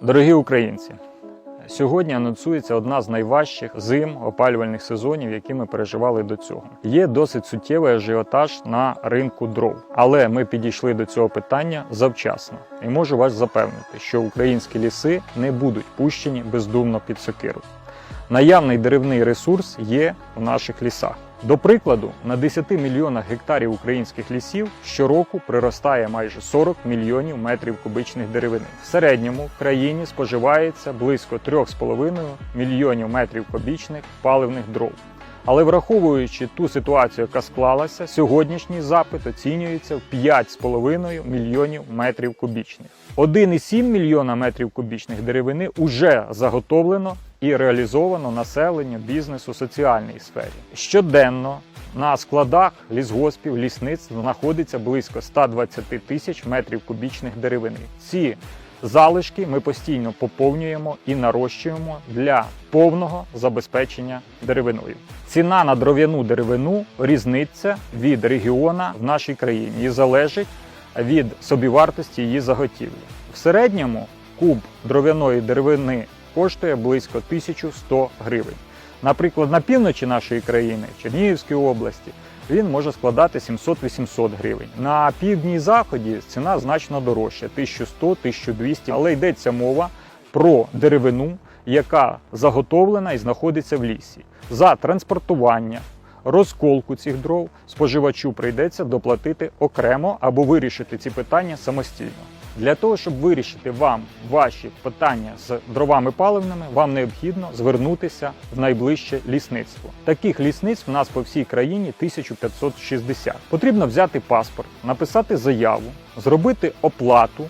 Дорогі українці, сьогодні анонсується одна з найважчих зим опалювальних сезонів, які ми переживали до цього. Є досить суттєвий ажіотаж на ринку дров, але ми підійшли до цього питання завчасно і можу вас запевнити, що українські ліси не будуть пущені бездумно під сокиру. Наявний деревний ресурс є в наших лісах. До прикладу, на 10 мільйонах гектарів українських лісів щороку приростає майже 40 мільйонів метрів кубичних деревини. В середньому в країні споживається близько 3,5 мільйонів метрів кубічних паливних дров. Але враховуючи ту ситуацію, яка склалася, сьогоднішній запит оцінюється в 5,5 мільйонів метрів кубічних. 1,7 мільйона метрів кубічних деревини уже заготовлено і реалізовано населенню, бізнесу, соціальній сфері. Щоденно на складах лісгоспів, лісниць знаходиться близько 120 тисяч метрів кубічних деревини. Ці залишки ми постійно поповнюємо і нарощуємо для повного забезпечення деревиною. Ціна на дров'яну деревину різниця від регіона в нашій країні і залежить від собівартості її заготівлі. В середньому куб дров'яної деревини коштує близько 1100 гривень. Наприклад, на півночі нашої країни, Чернігівській області, він може складати 700-800 гривень. На півдні заході ціна значно дорожча 1100-1200, але йдеться мова про деревину, яка заготовлена і знаходиться в лісі. За транспортування, розколку цих дров споживачу прийдеться доплатити окремо або вирішити ці питання самостійно. Для того, щоб вирішити вам ваші питання з дровами паливними, вам необхідно звернутися в найближче лісництво. Таких лісництв в нас по всій країні 1560. Потрібно взяти паспорт, написати заяву, зробити оплату